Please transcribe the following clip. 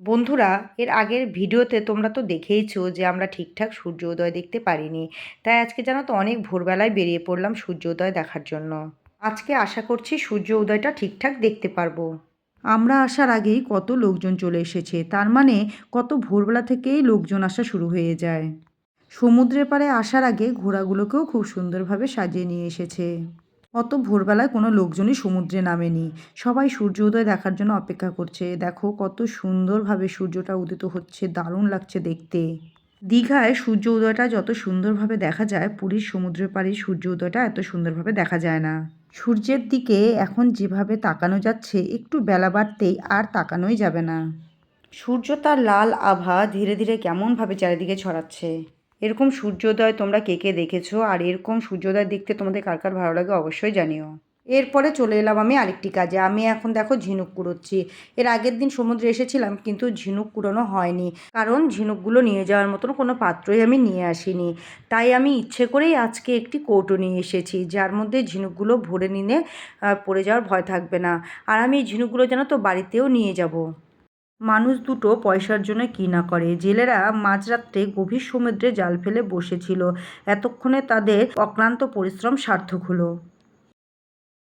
বন্ধুরা, এর আগের ভিডিওতে তোমরা তো দেখেইছো যে আমরা ঠিকঠাক সূর্যোদয় দেখতে পারিনি। তাই আজকে জানো তো অনেক ভোরবেলায় বেরিয়ে পড়লাম সূর্যোদয় দেখার জন্য। আজকে আশা করছি সূর্য উদয়টা ঠিকঠাক দেখতে পারব। আমরা আসার আগেই কত লোকজন চলে এসেছে, তার মানে কত ভোরবেলা থেকেই লোকজন আসা শুরু হয়ে যায়। সমুদ্রের পাড়ে আসার আগে ঘোড়াগুলোকেও খুব সুন্দরভাবে সাজিয়ে নিয়ে এসেছে। অত ভোরবেলায় কোনো লোকজনই সমুদ্রে নামেনি। সবাই সূর্য উদয় দেখার জন্য অপেক্ষা করছে। দেখো কত সুন্দরভাবে সূর্যটা উদিত হচ্ছে, দারুণ লাগছে দেখতে। দীঘায় সূর্য উদয়টা যত সুন্দরভাবে দেখা যায়, পুরীর সমুদ্রের পাড়ে সূর্য উদয়টা এত সুন্দরভাবে দেখা যায় না। সূর্যের দিকে এখন যেভাবে তাকানো যাচ্ছে, একটু বেলা বাড়তেই আর তাকানোই যাবে না। সূর্য তার লাল আভা ধীরে ধীরে কেমনভাবে চারিদিকে ছড়াচ্ছে। এরকম সূর্যোদয় তোমরা কে কে দেখেছ? আর এরকম সূর্যোদয় দেখতে তোমাদের কার কার ভালো লাগে অবশ্যই জানিও। এরপরে চলে এলাম আমি আরেকটি কাজে। আমি এখন দেখো ঝিনুক কুড়োচ্ছি। এর আগের দিন সমুদ্রে এসেছিলাম কিন্তু ঝিনুক কুড়োনো হয়নি। কারণ ঝিনুকগুলো নিয়ে যাওয়ার মতন কোনো পাত্রই আমি নিয়ে আসিনি। তাই আমি ইচ্ছে করেই আজকে একটি কৌটো নিয়ে এসেছি, যার মধ্যে ঝিনুকগুলো ভরে নিলে পড়ে যাওয়ার ভয় থাকবে না। আর আমি এই ঝিনুকগুলো যেন তো বাড়িতেও নিয়ে যাব। মানুষ দুটো পয়সার জন্য কী না করে। জেলেরা মাঝরাত্রে গভীর সমুদ্রে জাল ফেলে বসেছিল। এতক্ষণে তাদের অক্লান্ত পরিশ্রম সার্থক হলো।